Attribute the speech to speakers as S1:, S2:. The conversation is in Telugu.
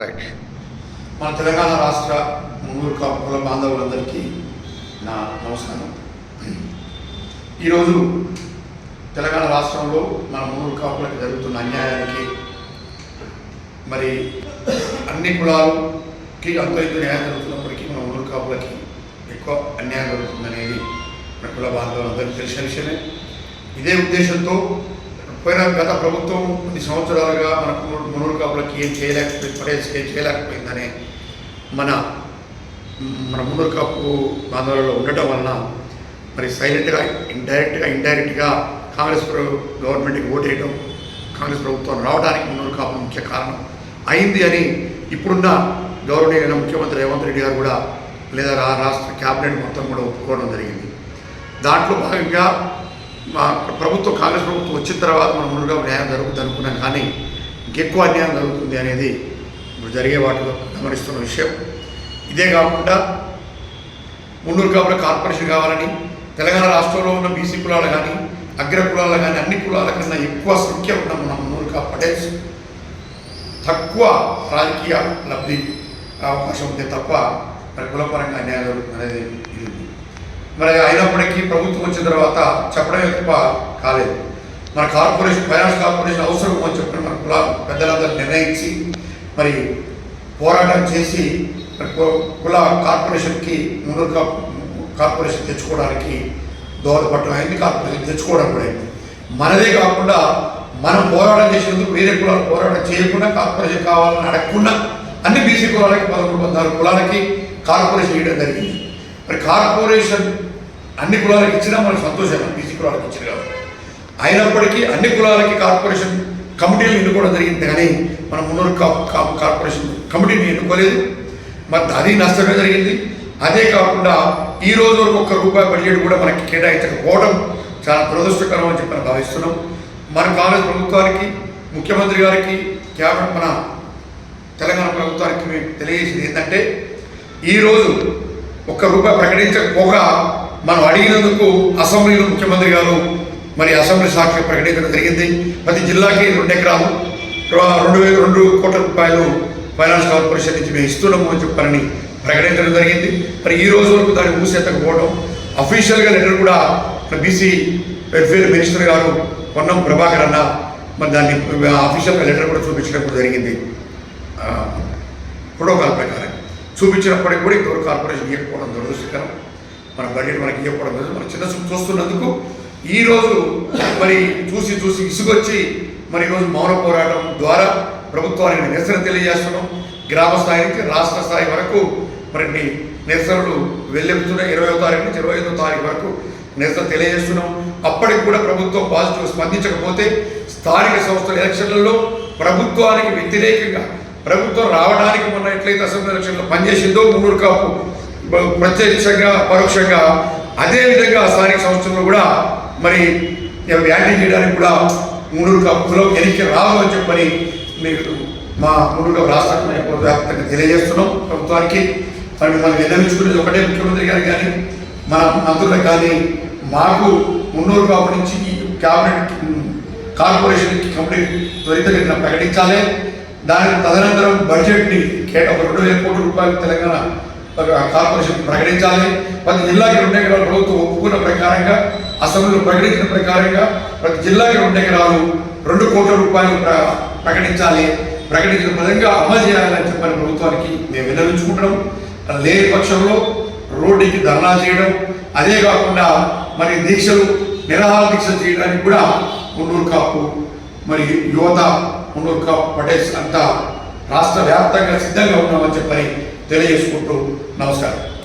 S1: రైట్ మన తెలంగాణ రాష్ట్ర ముగ్గురు కుల బాంధవులందరికీ నా నమస్కారం. ఈరోజు తెలంగాణ రాష్ట్రంలో మన ముగ్గురు కాపులకు జరుగుతున్న అన్యాయానికి మరి అన్ని కులాలకి అంత ఇంత న్యాయం జరుగుతున్నప్పటికీ మన ముగ్గురు కాపులకి ఎక్కువ అన్యాయం జరుగుతుందనేది మన కుల బాంధవులందరికీ తెలిసిన విషయమే. ఇదే ఉద్దేశంతో పోయిన గత ప్రభుత్వం కొన్ని సంవత్సరాలుగా మన మునూరు కాపులకి ఏం చేయలేకపోయింది పడేసి ఏం చేయలేకపోయిందని మన మన మునూరు కాపు బాంధవులలో ఉండటం వలన మరి సైలెంట్గా ఇండైరెక్ట్గా ఇండైరెక్ట్గా కాంగ్రెస్ గవర్నమెంట్కి గవర్నమెంట్కి ఓటేయడం కాంగ్రెస్ ప్రభుత్వం రావడానికి మునూరు కాపు ముఖ్య కారణం అయింది అని ఇప్పుడున్న గౌరవనీయ ముఖ్యమంత్రి రేవంత్ రెడ్డి గారు కూడా లేదా రా- రాష్ట్ర క్యాబినెట్ మొత్తం కూడా ఒప్పుకోవడం జరిగింది. దాంట్లో భాగంగా మా ప్రభుత్వం కాంగ్రెస్ ప్రభుత్వం వచ్చిన తర్వాత మనం ముందుగా న్యాయం జరుగుతుంది అనుకున్నాం కానీ ఇంకెక్కువ అన్యాయం జరుగుతుంది అనేది ఇప్పుడు జరిగే వాటిలో గమనిస్తున్న విషయం ఇదే కాకుండా మున్నూరు కాపుల కార్పొరేషన్ కావాలని తెలంగాణ రాష్ట్రంలో ఉన్న బీసీ కులాలు కానీ అగ్ర కులాలు కానీ అన్ని కులాల కన్నా ఎక్కువ సంఖ్య ఉన్న మన మున్నూరు కాపు పటేల్స్ తక్కువ రాజకీయ లబ్ధి అవకాశం ఉంది తప్ప మరి కులపరంగా అన్యాయం జరుగుతుంది అనేది ఇది ఉంది. అయినప్పటికీ ప్రభుత్వం వచ్చిన తర్వాత చెప్పడమే తప్ప కాలేదు. మన కార్పొరేషన్ ఫైనాన్స్ కార్పొరేషన్ అవసరం అని చెప్పిన మన కుల పెద్దలందరూ నిర్ణయించి మరి పోరాటం చేసి కుల కార్పొరేషన్కి ముందు కార్పొరేషన్ తెచ్చుకోవడానికి దోహదపడటం అయింది కార్పొరేషన్ తెచ్చుకోవడం కూడా అయింది. మనదే కాకుండా మనం పోరాటం చేసినందుకు వేరే కులాలు పోరాటం చేయకుండా కార్పొరేషన్ కావాలని అడగకుండా అన్ని బీసీ కులాలకి పదకొండు పద్నాలుగు కులాలకి కార్పొరేషన్ ఇవ్వడం జరిగింది. మరి కార్పొరేషన్ అన్ని కులాలకు ఇచ్చినా మనకు సంతోషం బీసీ కులాలకు ఇచ్చింది కాబట్టి అయినప్పటికీ అన్ని కులాలకి కార్పొరేషన్ కమిటీలు ఎన్నుకోవడం జరిగింది కానీ మన మున్నూరు కార్పొరేషన్ కమిటీని ఎన్నుకోలేదు. మరి అది నష్టమే జరిగింది. అదే కాకుండా ఈ రోజు వరకు ఒక్క రూపాయి బడ్జెట్ కూడా మనకి కేటాయించకపోవడం చాలా దురదృష్టకరం అని చెప్పి మనం భావిస్తున్నాం. మన కాంగ్రెస్ ప్రభుత్వానికి ముఖ్యమంత్రి గారికి కేవలం మన తెలంగాణ ప్రభుత్వానికి మేము తెలియజేసింది ఏంటంటే ఈరోజు ఒక్క రూపాయి ప్రకటించకపోగా మనం అడిగినందుకు అసెంబ్లీలో ముఖ్యమంత్రి గారు మరి అసెంబ్లీ సాక్షి ప్రకటించడం జరిగింది. ప్రతి జిల్లాకి రెండు ఎకరాలు రెండు వేల రెండు కోట్ల రూపాయలు ఫైనాన్స్ కార్పొరేషన్ నుంచి మేము ఇస్తున్నాము అని చెప్పారని ప్రకటించడం జరిగింది. మరి ఈ రోజు వరకు దాన్ని మూసెత్తకపోవడం అఫీషియల్గా లెటర్ కూడా బీసీ వెల్ఫేర్ మినిస్టర్ గారు పొన్నం ప్రభాకర్ అన్న మరి దాన్ని అఫీషియల్గా లెటర్ కూడా చూపించడం కూడా జరిగింది ప్రోటోకాల్ ప్రకారం చూపించినప్పటికీ కూడా ఇంతవరకు కార్పొరేషన్ ఇవ్వకపోవడం దురదృష్టకరం. మన బడ్జెట్ మనకి ఇవ్వకపోవడం లేదు మన చిన్న చూపు చూస్తున్నందుకు ఈరోజు మరి చూసి చూసి ఇసుకొచ్చి మరి ఈరోజు మౌన పోరాటం ద్వారా ప్రభుత్వానికి నిరసన తెలియజేస్తున్నాం. గ్రామ స్థాయి నుంచి రాష్ట్ర స్థాయి వరకు మరి నిరసనలు వెళ్ళెత్తుతున్నాయి ఇరవై తారీఖు నుంచి ఇరవై ఐదో తారీఖు వరకు నిరసన తెలియజేస్తున్నాం. అప్పటికి కూడా ప్రభుత్వం పాజిటివ్ స్పందించకపోతే స్థానిక సంస్థల ఎలక్షన్లలో ప్రభుత్వానికి వ్యతిరేకంగా ప్రభుత్వం రావడానికి మొన్న ఎట్లయితే అసెంబ్లీ ఎలక్షన్లో పనిచేసిందో మూడు కాపు ప్రత్యక్షంగా పరోక్షంగా అదేవిధంగా స్థానిక సంస్థల్లో కూడా మరి యాంటీ చేయడానికి కూడా మూడు కప్పులో ఎనికి రాదు అని చెప్పని మీకు మా మూడు రాష్ట్ర వ్యాప్తంగా తెలియజేస్తున్నాం ప్రభుత్వానికి. మరి మిమ్మల్ని విన్నవించుకునేది ఒకటే ముఖ్యమంత్రి గారు కానీ మన మంత్రులకు కానీ మాకు మున్నూరు కాపు నుంచి క్యాబినెట్ కార్పొరేషన్కి కంప్లీట్ త్వరితగతిన ప్రకటించాలి. దాని తదనంతరం బడ్జెట్ని కేట ఒక రెండు వేల కోట్ల రూపాయలు తెలంగాణ కార్పొరేషన్ ప్రకటించాలి. ప్రతి జిల్లాకి రెండు ఎకరాలు ప్రభుత్వం ఒప్పుకున్న ప్రకారంగా అసెంబ్లీలో ప్రకటించిన ప్రకారంగా ప్రతి జిల్లాకి రెండు ఎకరాలు రెండు కోట్ల రూపాయలు ప్ర- ప్రకటించాలి. ప్రకటించిన విధంగా అమలు చేయాలని చెప్పని ప్రభుత్వానికి మేము విన్నవించుకుంటున్నాం. లేని పక్షంలో రోడ్డుకి ధర్నా చేయడం అదే కాకుండా మరి దీక్షలు నిరాహార దీక్షలు చేయడానికి కూడా మున్నూరు కాపు మరి యువత మున్నూరు కాపు పటేష్ అంతా రాష్ట్ర వ్యాప్తంగా సిద్ధంగా ఉన్నామని చెప్పని తెలియజేసుకుంటూ నమస్కారం